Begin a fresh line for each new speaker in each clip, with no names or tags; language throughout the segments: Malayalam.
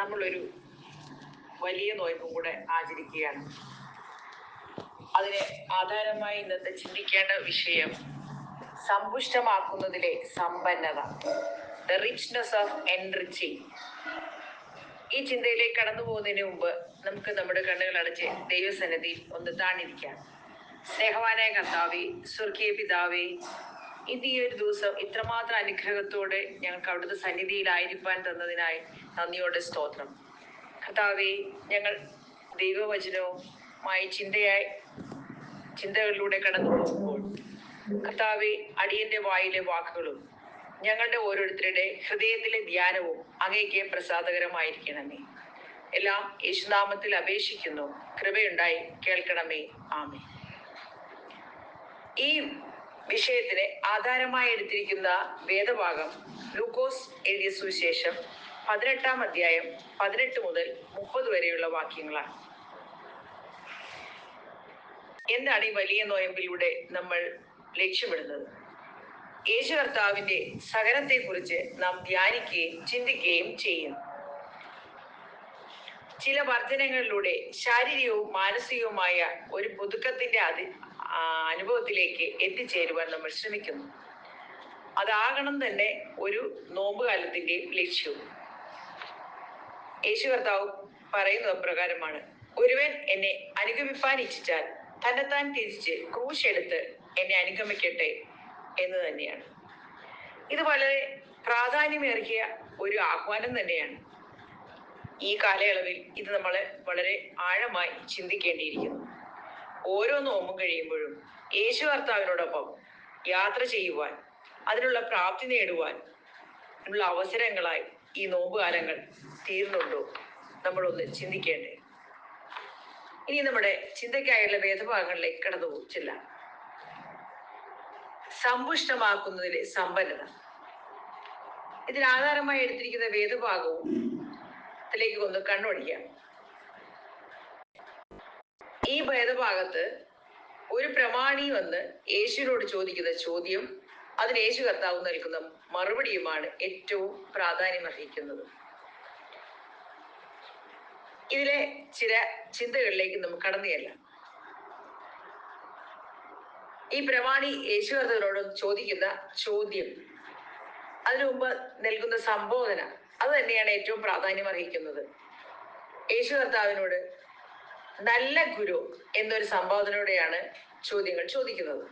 നമ്മളൊരു വലിയ നോയമ്പും കൂടെ ആചരിക്കുകയാണ്. അതിന് ആധാരമായി ഇന്നത്തെ ചിന്തിക്കേണ്ട വിഷയം സമ്പുഷ്ടമാക്കുന്നതിലെ സമ്പന്നത ദ റിച്ച്നെസ് ഓഫ് എൻറിച്ചിങ് ഈ ചിന്തയിലേക്ക് കടന്നു പോകുന്നതിന് മുമ്പ് നമുക്ക് നമ്മുടെ കണ്ണുകൾ അടച്ച് ദൈവസന്നിധിയിൽ ഒന്ന് താണിരിക്കാം. സ്നേഹവാനായ കർത്താവേ സ്വർഗീയ പിതാവേ ഇത് ഈ ഒരു ദിവസം ഇത്രമാത്രം അനുഗ്രഹത്തോടെ ഞങ്ങൾക്ക് അവിടുത്തെ സന്നിധിയിലായിരിക്കാൻ തന്നതിനായി നന്ദിയോടെ സ്തോത്രം. കർത്താവെ ഞങ്ങൾ ദൈവവചനവുമായി ചിന്തയായി ചിന്തകളിലൂടെ കടന്നു പോകുമ്പോൾ കർത്താവെ അടിയന്റെ വായിലെ വാക്കുകളും ഞങ്ങളുടെ ഓരോരുത്തരുടെ ഹൃദയത്തിലെ ധ്യാനവും അങ്ങേക്ക് പ്രസാദകരമായിരിക്കണമേ. എല്ലാം യേശുനാമത്തിൽ അപേക്ഷിക്കുന്നു. കൃപയുണ്ടായി കേൾക്കണമേ. ആമേ ഈ വിഷയത്തിന് ആധാരമായി എടുത്തിരിക്കുന്ന വേദഭാഗം ലൂക്കോസ് എഴുതിയ സുവിശേഷം പതിനെട്ടാം അധ്യായം പതിനെട്ട് മുതൽ മുപ്പത് വരെയുള്ള വാക്യങ്ങളാണ്. എന്താണ് ഈ വലിയ നോയമ്പിലൂടെ നമ്മൾ ലക്ഷ്യമിടുന്നത്? യേശു കർത്താവിന്റെ സഹനത്തെക്കുറിച്ച് നാം ധ്യാനിക്കുകയും ചിന്തിക്കുകയും ചെയ്യും ചില വർധനങ്ങളിലൂടെ ശാരീരികവും മാനസികവുമായ ഒരു പുതുക്കത്തിന്റെ അതി അനുഭവത്തിലേക്ക് എത്തിച്ചേരുവാൻ നമ്മൾ ശ്രമിക്കുന്നു. അതാകണം തന്നെ ഒരു നോമ്പുകാലത്തിന്റെയും ലക്ഷ്യവും. യേശു കർത്താവ് പറയുന്നത് പ്രകാരമാണ് ഒരുവൻ എന്നെ അനുഗമിപ്പാൻ ഇച്ഛിച്ചാൽ തന്നെത്താൻ തിരിച്ച് ക്രൂശെടുത്ത് എന്നെ അനുഗമിക്കട്ടെ എന്ന് തന്നെയാണ്. ഇത് വളരെ പ്രാധാന്യമേറിയ ഒരു ആഹ്വാനം തന്നെയാണ്. ഈ കാലയളവിൽ ഇത് നമ്മൾ വളരെ ആഴമായി ചിന്തിക്കേണ്ടിയിരിക്കുന്നു. ഓരോ നോമ്പും കഴിയുമ്പോഴും യേശു കർത്താവിനോടൊപ്പം യാത്ര ചെയ്യുവാൻ അതിനുള്ള പ്രാപ്തി നേടുവാൻ ഉള്ള അവസരങ്ങളായി ഈ നോമ്പുകാലങ്ങൾ നമ്മൾ നമ്മളൊന്ന് ചിന്തിക്കേണ്ടേ. ഇനി നമ്മുടെ ചിന്തയ്ക്കായുള്ള വേദഭാഗങ്ങളിലേക്ക് കടന്നു പോകും ചെല്ലാം. സമ്പുഷ്ടമാക്കുന്നതിലെ സമ്പന്നത. ഇതിന് ആധാരമായി എടുത്തിരിക്കുന്ന വേദഭാഗവും ഇതിലേക്ക് ഒന്ന് കണ്ണൊടിക്കാം. ഈ ഭേദഭാഗത്ത് ഒരു പ്രമാണി വന്ന് യേശുവിനോട് ചോദിക്കുന്ന ചോദ്യം അതിന് യേശു കർത്താവ് നൽകുന്ന മറുപടിയുമാണ് ഏറ്റവും പ്രാധാന്യം അർഹിക്കുന്നത്. ഇതിലെ ചില ചിന്തകളിലേക്ക് നമുക്ക് കടന്നു ചെല്ലാം ഈ പ്രമാണി യേശു കർത്താവിനോട് ചോദിക്കുന്ന ചോദ്യം അതിനു മുമ്പ് നൽകുന്ന സംബോധന അത് തന്നെയാണ് ഏറ്റവും പ്രാധാന്യം അർഹിക്കുന്നത്. യേശു കർത്താവിനോട് നല്ല ഗുരു എന്നൊരു സംബോധനയോടെയാണ് ചോദ്യങ്ങൾ ചോദിക്കുന്നത്.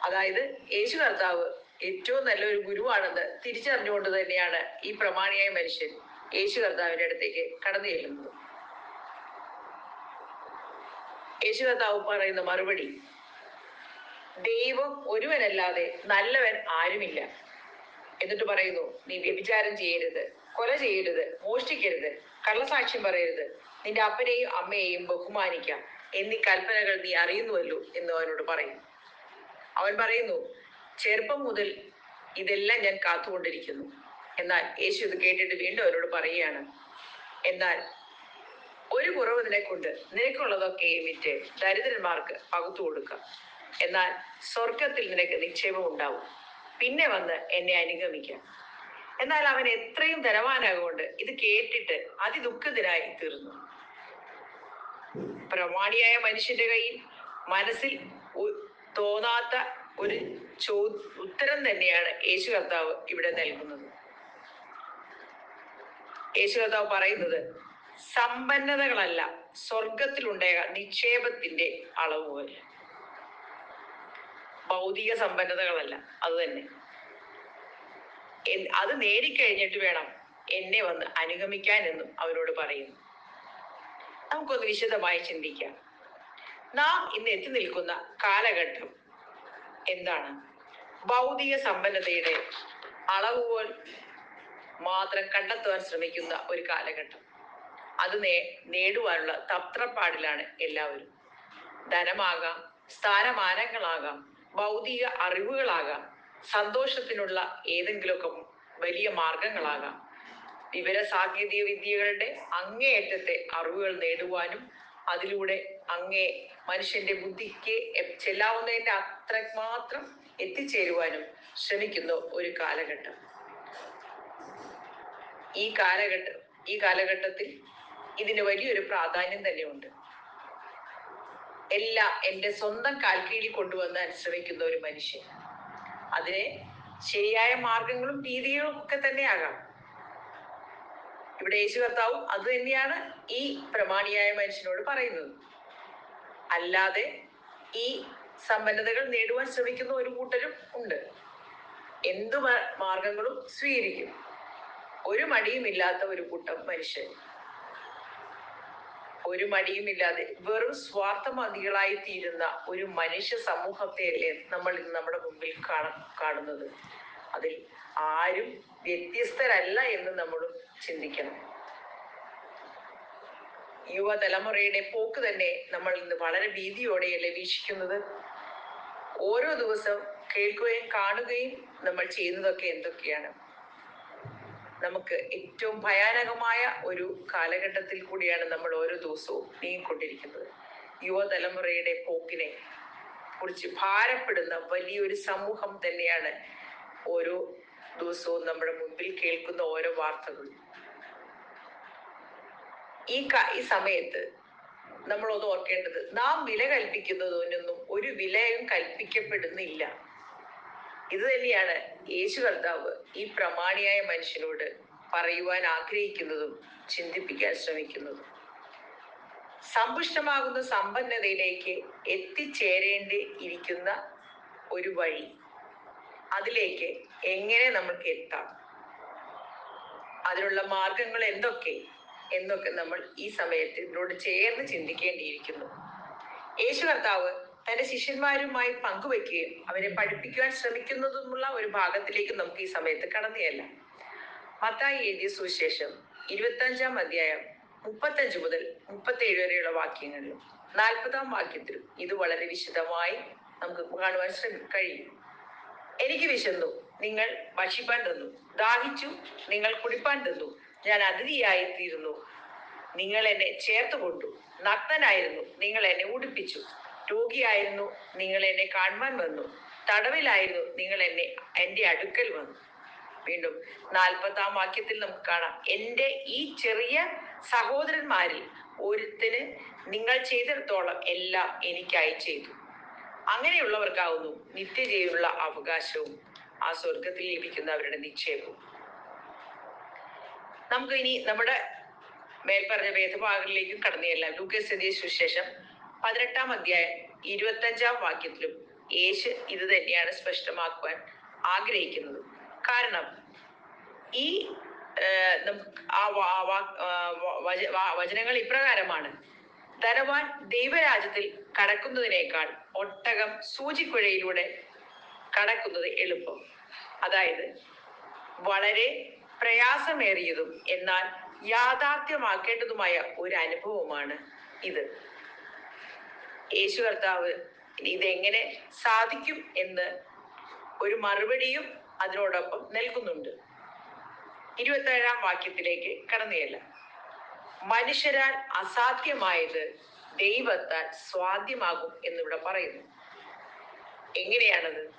അതായത് യേശു കർത്താവ് ഏറ്റവും നല്ലൊരു ഗുരുവാണെന്ന് തിരിച്ചറിഞ്ഞുകൊണ്ട് തന്നെയാണ് ഈ പ്രമാണിയായ മനുഷ്യൻ യേശു കർത്താവിന്റെ അടുത്തേക്ക് കടന്നു ചെല്ലുന്നത്. യേശു കർത്താവ് പറയുന്ന മറുപടി ദൈവം ഒരുവനല്ലാതെ നല്ലവൻ ആരുമില്ല. എന്നിട്ട് പറയുന്നു നീ വ്യഭിചാരം ചെയ്യരുത് കൊല ചെയ്യരുത് മോഷ്ടിക്കരുത് കള്ളസാക്ഷ്യം പറയരുത് നിന്റെ അപ്പനെയും അമ്മയെയും ബഹുമാനിക്കാം. എന്നീ കൽപ്പനകൾ നീ അറിയുന്നുവല്ലോ എന്ന് അവനോട് പറയും അവൻ പറയുന്നു ചെറുപ്പം മുതൽ ഇതെല്ലാം ഞാൻ കാത്തുകൊണ്ടിരിക്കുന്നു. എന്നാൽ യേശു ഇത് കേട്ടിട്ട് വീണ്ടും അവരോട് പറയുകയാണ് എന്നാൽ ഒരു കുറവ് നിനക്കുണ്ട്. നിനക്കുള്ളതൊക്കെ വിറ്റ് ദരിദ്രന്മാർക്ക് പകുത്തു കൊടുക്കാം. എന്നാൽ സ്വർഗത്തിൽ നിനക്ക് നിക്ഷേപം ഉണ്ടാവും. പിന്നെ വന്ന് എന്നെ അനുഗമിക്കാം. എന്നാൽ അവൻ എത്രയും ധനവാനാകൊണ്ട് ഇത് കേട്ടിട്ട് അതിദുഃഖിതനായി തീർന്നു. പ്രമാണിയായ മനുഷ്യന്റെ കയ്യിൽ മനസ്സിൽ തോന്നാത്ത ഒരു ചോ ഉത്തരം തന്നെയാണ് യേശു കർത്താവ് ഇവിടെ നൽകുന്നത്. യേശു കർത്താവ് പറയുന്നത് സമ്പന്നതകളല്ല സ്വർഗത്തിലുണ്ടായ നിക്ഷേപത്തിന്റെ അളവ് പോലെ ഭൗതിക സമ്പന്നതകളല്ല അത് തന്നെ. അത് നേടിക്കഴിഞ്ഞിട്ട് വേണം എന്നെ വന്ന് അനുഗമിക്കാൻ എന്നും അവരോട് പറയുന്നു. നമുക്കൊന്ന് വിശദമായി ചിന്തിക്കാം. നാം ഇന്ന് എത്തി നിൽക്കുന്ന കാലഘട്ടം എന്താണ്? ഭൗതിക സമ്പന്നതയുടെ അളവുകൾ മാത്രം കണ്ടെത്തുവാൻ ശ്രമിക്കുന്ന ഒരു കാലഘട്ടം. അത് നേ നേടുവാനുള്ള തത്രപ്പാടിലാണ് എല്ലാവരും. ധനമാകാം സ്ഥാനമാനങ്ങളാകാം ഭൗതിക അറിവുകളാകാം സന്തോഷത്തിനുള്ള ഏതെങ്കിലുമൊക്കെ വലിയ മാർഗങ്ങളാകാം. വിവര സാങ്കേതിക വിദ്യകളുടെ അങ്ങേയറ്റത്തെ അറിവുകൾ നേടുവാനും അതിലൂടെ അങ്ങേ മനുഷ്യന്റെ ബുദ്ധിക്ക് ചെല്ലാവുന്നതിന്റെ അത്ര മാത്രം എത്തിച്ചേരുവാനും ശ്രമിക്കുന്ന ഒരു കാലഘട്ടം. ഈ കാലഘട്ടം ഈ കാലഘട്ടത്തിൽ ഇതിന് വലിയൊരു പ്രാധാന്യം തന്നെയുണ്ട്. എല്ലാം എന്റെ സ്വന്തം കാൽക്കീഴിൽ കൊണ്ടുവന്ന് ശ്രമിക്കുന്ന ഒരു മനുഷ്യൻ. അതിനെ ശരിയായ മാർഗങ്ങളും രീതികളും ഒക്കെ തന്നെയാകാം. ഇവിടെ യേശു കർത്താവും അത് തന്നെയാണ് ഈ പ്രമാണിയായ മനുഷ്യനോട് പറയുന്നത്. അല്ലാതെ ഈ സമ്പന്നതകൾ നേടുവാൻ ശ്രമിക്കുന്ന ഒരു കൂട്ടരും ഉണ്ട്. എന്തു മാർഗങ്ങളും സ്വീകരിക്കും. ഒരു മടിയുമില്ലാത്ത ഒരു കൂട്ടം മനുഷ്യൻ ഒരു മടിയുമില്ലാതെ വെറും സ്വാർത്ഥമതികളായി തീരുന്ന ഒരു മനുഷ്യ സമൂഹത്തെയല്ലേ നമ്മൾ ഇന്ന് നമ്മുടെ മുമ്പിൽ കാണ കാണുന്നത്. അതിൽ ആരും വ്യത്യസ്തരല്ല എന്ന് നമ്മൾ ചിന്തിക്കണം. യുവതലമുറയുടെ പോക്ക് തന്നെ നമ്മൾ ഇന്ന് വളരെ ഭീതിയോടെയല്ലേ വീക്ഷിക്കുന്നത്? ഓരോ ദിവസം കേൾക്കുകയും കാണുകയും നമ്മൾ ചെയ്യുന്നതൊക്കെ എന്തൊക്കെയാണ്? നമുക്ക് ഏറ്റവും ഭയാനകമായ ഒരു കാലഘട്ടത്തിൽ കൂടിയാണ് നമ്മൾ ഓരോ ദിവസവും നീങ്ങിക്കൊണ്ടിരിക്കുന്നത്. യുവതലമുറയുടെ പോക്കിനെ കുറിച്ച് ഭാരപ്പെടുന്ന വലിയൊരു സമൂഹം തന്നെയാണ് ഓരോ ദിവസവും നമ്മുടെ മുമ്പിൽ കേൾക്കുന്ന ഓരോ വാർത്തകളും ഈ ഈ സമയത്ത് നമ്മൾ ഒന്ന് ഓർക്കേണ്ടത് നാം വില കൽപ്പിക്കുന്നതിനൊന്നും ഒരു വിലയും കൽപ്പിക്കപ്പെടുന്നില്ല. ഇത് തന്നെയാണ് യേശു കർത്താവ് ഈ പ്രമാണിയായ മനുഷ്യനോട് പറയുവാൻ ആഗ്രഹിക്കുന്നതും ചിന്തിപ്പിക്കാൻ ശ്രമിക്കുന്നതും. സമ്പുഷ്ടമാകുന്ന സമ്പന്നതയിലേക്ക് എത്തിച്ചേരേണ്ടി ഇരിക്കുന്ന ഒരു വഴി. അതിലേക്ക് എങ്ങനെ നമുക്ക് എത്താം? അതിനുള്ള മാർഗങ്ങൾ എന്തൊക്കെ? എന്നൊക്കെ നമ്മൾ ഈ സമയത്ത് ഇതിനോട് ചേർന്ന് ചിന്തിക്കേണ്ടിയിരിക്കുന്നു. യേശു കർത്താവ് തന്റെ ശിഷ്യന്മാരുമായി പങ്കുവെക്കുകയും അവരെ പഠിപ്പിക്കുവാൻ ശ്രമിക്കുന്നതുമുള്ള ഒരു ഭാഗത്തിലേക്ക് നമുക്ക് ഈ സമയത്ത് കടന്നുകയല്ല മത്തായി എഴുതിയ സുവിശേഷം ഇരുപത്തഞ്ചാം അധ്യായം മുപ്പത്തഞ്ച് മുതൽ മുപ്പത്തേഴ് വരെയുള്ള വാക്യങ്ങളിലും നാൽപ്പതാം വാക്യത്തിലും ഇത് വളരെ വിശദമായി നമുക്ക് കാണുവാൻ ശ്രമി കഴിയും. എനിക്ക് വിശന്നു നിങ്ങൾ ഭക്ഷിപ്പാൻ തന്നു ദാഹിച്ചു നിങ്ങൾ കുടിപ്പാൻ തന്നു ഞാൻ അതിഥിയായിത്തീരുന്നു. നിങ്ങൾ എന്നെ ചേർത്ത് കൊണ്ടു. നഗ്നനായിരുന്നു. നിങ്ങൾ എന്നെ ഉടുപ്പിച്ചു രോഗിയായിരുന്നു. നിങ്ങൾ എന്നെ കാണുവാൻ വന്നു. തടവിലായിരുന്നു. നിങ്ങൾ എന്നെ എന്റെ അടുക്കൽ വന്നു. വീണ്ടും നാൽപ്പതാം വാക്യത്തിൽ നമുക്ക് കാണാം. എന്റെ ഈ ചെറിയ സഹോദരന്മാരിൽ ഒരുത്തിന് നിങ്ങൾ ചെയ്തിടത്തോളം എല്ലാം എനിക്കായി ചെയ്തു. അങ്ങനെയുള്ളവർക്കാവുന്നു നിത്യജയുള്ള അവകാശവും ആ സ്വർഗത്തിൽ ലഭിക്കുന്ന അവരുടെ നിക്ഷേപവും. നമുക്ക് ഇനി നമ്മുടെ മേൽപ്പറഞ്ഞ വേദഭാഗങ്ങളിലേക്കും കടന്നു ചെല്ലാം. ലൂക്കസ് എഴുതിയ സുശേഷം പതിനെട്ടാം അധ്യായം ഇരുപത്തഞ്ചാം വാക്യത്തിലും യേശു ഇത് തന്നെയാണ് സ്പഷ്ടമാക്കുവാൻ ആഗ്രഹിക്കുന്നത്. കാരണം ഈ ആ വചനങ്ങൾ ഇപ്രകാരമാണ്. ധനവാൻ ദൈവരാജ്യത്തിൽ കടക്കുന്നതിനേക്കാൾ ഒട്ടകം സൂചിക്കുഴയിലൂടെ കടക്കുന്നത് എളുപ്പം. അതായത് വളരെ പ്രയാസമേറിയതും എന്നാൽ യാഥാർത്ഥ്യമാക്കേണ്ടതുമായ ഒരു അനുഭവമാണ് ഇത്. യേശു കർത്താവ് ഇതെങ്ങനെ സാധിക്കും എന്ന് ഒരു മറുപടിയും അതിനോടൊപ്പം നൽകുന്നുണ്ട്. ഇരുപത്തേഴാം വാക്യത്തിലേക്ക് കടന്നുകയല്ല മനുഷ്യരാൽ അസാധ്യമായത് ദൈവത്താൽ സ്വാധ്യമാകും എന്നിവിടെ പറയുന്നു. എങ്ങനെയാണത്?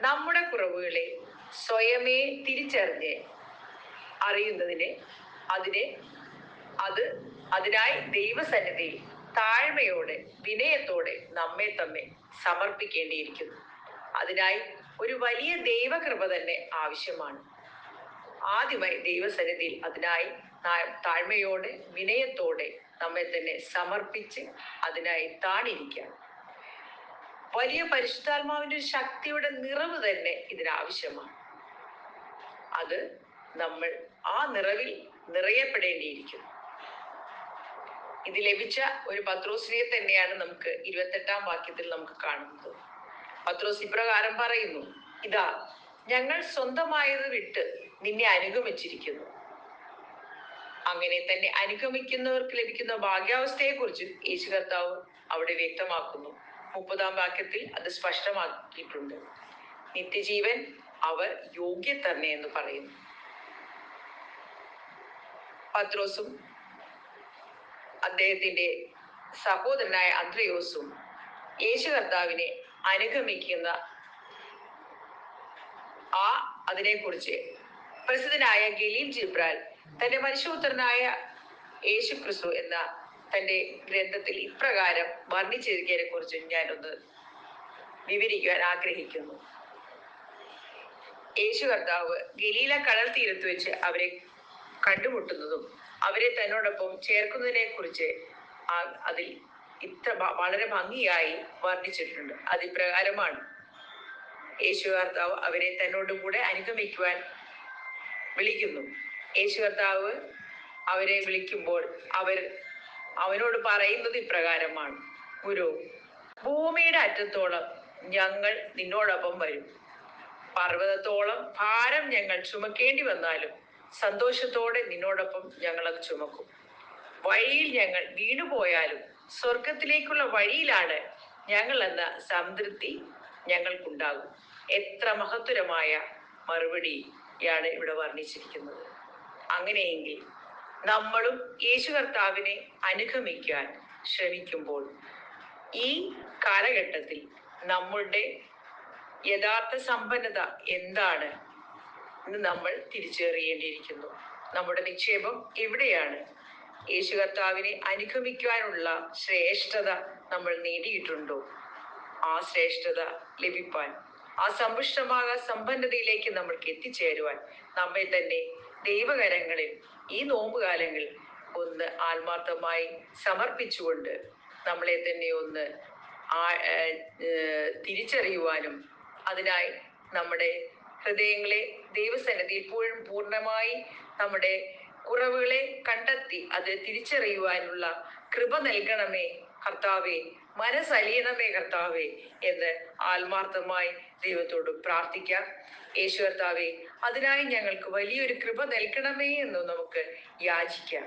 നമ്മുടെ കുറവുകളെ സ്വയമേ തിരിച്ചറിഞ്ഞ് അറിയുന്നതിന് അതിനെ അത് അതിനായി ദൈവസന്നിധിയിൽ താഴ്മയോടെ വിനയത്തോടെ നമ്മെ തമ്മെ സമർപ്പിക്കേണ്ടിയിരിക്കുന്നു. അതിനായി ഒരു വലിയ ദൈവകൃപ തന്നെ ആവശ്യമാണ്. ആദ്യമായി ദൈവസന്നിധിയിൽ അതിനായി താഴ്മയോടെ വിനയത്തോടെ നമ്മെ തന്നെ സമർപ്പിച്ച് അതിനായി താണിരിക്കുക. വലിയ പരിശുദ്ധാത്മാവിന്റെ ശക്തിയുടെ നിറവ് തന്നെ ഇതിനാവശ്യമാണ്. അത് നമ്മൾ ആ നിറവിൽ നിറയപ്പെടേണ്ടിയിരിക്കുന്നു. ഇത് ലഭിച്ച ഒരു പത്രോസിനെ തന്നെയാണ് നമുക്ക് ഇരുപത്തെട്ടാം വാക്യത്തിൽ നമുക്ക് കാണുന്നത്. പത്രോസ് ഇപ്രകാരം പറയുന്നു ഇതാ ഞങ്ങൾ സ്വന്തമായത് വിട്ട് നിന്നെ അനുഗമിച്ചിരിക്കുന്നു. അങ്ങനെ തന്നെ അനുഗമിക്കുന്നവർക്ക് ലഭിക്കുന്ന ഭാഗ്യാവസ്ഥയെ കുറിച്ച് യേശു കർത്താവ് അവിടെ വ്യക്തമാക്കുന്നു. മുപ്പതാം വാക്യത്തിൽ അത് സ്പഷ്ടമാക്കിയിട്ടുണ്ട്. നിത്യജീവൻ അവർ യോഗ്യ തന്നെ എന്ന് പറയുന്നു. പത്രോസും അദ്ദേഹത്തിന്റെ സഹോദരനായ അന്ത്രയോസും യേശു കർത്താവിനെ അനുഗമിക്കുന്ന ആ അതിനെക്കുറിച്ച് പ്രസിദ്ധനായ ഗലീൽ ജിബ്രാൽ തന്റെ മനുഷ്യപുത്രനായ യേശു ക്രിസ്തു എന്ന തന്റെ ഗ്രന്ഥത്തിൽ ഇപ്രകാരം വർണിച്ചിരിക്കുന്നതിനെ കുറിച്ച് ഞാനൊന്ന് വിവരിക്കുവാൻ ആഗ്രഹിക്കുന്നു. യേശു കർത്താവ് ഗലീല കടൽ തീരത്ത് വെച്ച് അവരെ കണ്ടുമുട്ടുന്നതും അവരെ തന്നോടൊപ്പം ചേർക്കുന്നതിനെ കുറിച്ച് അതിൽ ഇത്ര വളരെ ഭംഗിയായി വർണിച്ചിട്ടുണ്ട്. അതിപ്രകാരമാണ് യേശു കർത്താവ് അവരെ തന്നോട് കൂടെ അനുഗമിക്കുവാൻ വിളിക്കുന്നു. യേശു കർത്താവ് അവരെ വിളിക്കുമ്പോൾ അവർ അവനോട് പറയുന്നത് ഇപ്രകാരമാണ്. ഗുരു ഭൂമിയുടെ അറ്റത്തോളം ഞങ്ങൾ നിന്നോടൊപ്പം വരും. പർവതത്തോളം ഭാരം ഞങ്ങൾ ചുമക്കേണ്ടി വന്നാലും സന്തോഷത്തോടെ നിന്നോടൊപ്പം ഞങ്ങൾ അത് ചുമക്കും. വഴിയിൽ ഞങ്ങൾ വീണുപോയാലും സ്വർഗത്തിലേക്കുള്ള വഴിയിലാണ് ഞങ്ങൾ എന്ന സംതൃപ്തി ഞങ്ങൾക്കുണ്ടാകും. എത്ര മഹത്തരമായ മറുപടിയാണ് ഇവിടെ വർണിച്ചിരിക്കുന്നത്. അങ്ങനെയെങ്കിൽ നമ്മളും യേശു കർത്താവിനെ അനുഗമിക്കാൻ ശ്രമിക്കുമ്പോൾ ഈ കാലഘട്ടത്തിൽ നമ്മളുടെ യഥാർത്ഥ സമ്പന്നത എന്താണ്? എന്ന് നമ്മൾ തിരിച്ചറിയേണ്ടിയിരിക്കുന്നു. നമ്മുടെ നിക്ഷേപം എവിടെയാണ്? യേശു കർത്താവിനെ അനുഗമിക്കുവാനുള്ള ശ്രേഷ്ഠത നമ്മൾ നേടിയിട്ടുണ്ടോ? ആ ശ്രേഷ്ഠത ലഭിപ്പാൻ ആ സമ്പുഷ്ടമായ സമ്പന്നതയിലേക്ക് നമ്മൾക്ക് എത്തിച്ചേരുവാൻ നമ്മെ തന്നെ ദൈവകരങ്ങളിൽ ഈ നോമ്പുകാലങ്ങളിൽ ഒന്ന് ആത്മാർത്ഥമായി സമർപ്പിച്ചുകൊണ്ട് നമ്മളെ തന്നെ ഒന്ന് ആ തിരിച്ചറിയുവാനും അതിനായി നമ്മുടെ ഹൃദയങ്ങളെ ദൈവസന്നിധി ഇപ്പോഴും പൂർണമായി നമ്മുടെ കുറവുകളെ കണ്ടെത്തി അത് തിരിച്ചറിയുവാനുള്ള കൃപ നൽകണമേ കർത്താവേ മനസ്സലിയണമേ കർത്താവേ എന്ന് ആത്മാർത്ഥമായി ദൈവത്തോട് പ്രാർത്ഥിക്കാം. യേശു കർത്താവേ അതിനായി ഞങ്ങൾക്ക് വലിയൊരു കൃപ നൽകണമേ എന്ന് നമുക്ക് യാചിക്കാം.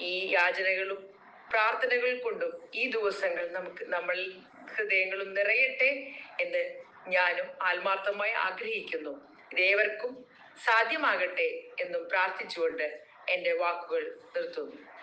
ഈ യാചനകളും പ്രാർത്ഥനകൾ കൊണ്ടും ഈ ദിവസങ്ങൾ നമുക്ക് നമ്മൾ ഹൃദയങ്ങളും നിറയട്ടെ എന്ന് ഞാനും ആത്മാർത്ഥമായി ആഗ്രഹിക്കുന്നു. ഇതേവർക്കും സാധ്യമാകട്ടെ എന്നും പ്രാർത്ഥിച്ചുകൊണ്ട് എന്റെ വാക്കുകൾ നിർത്തുന്നു.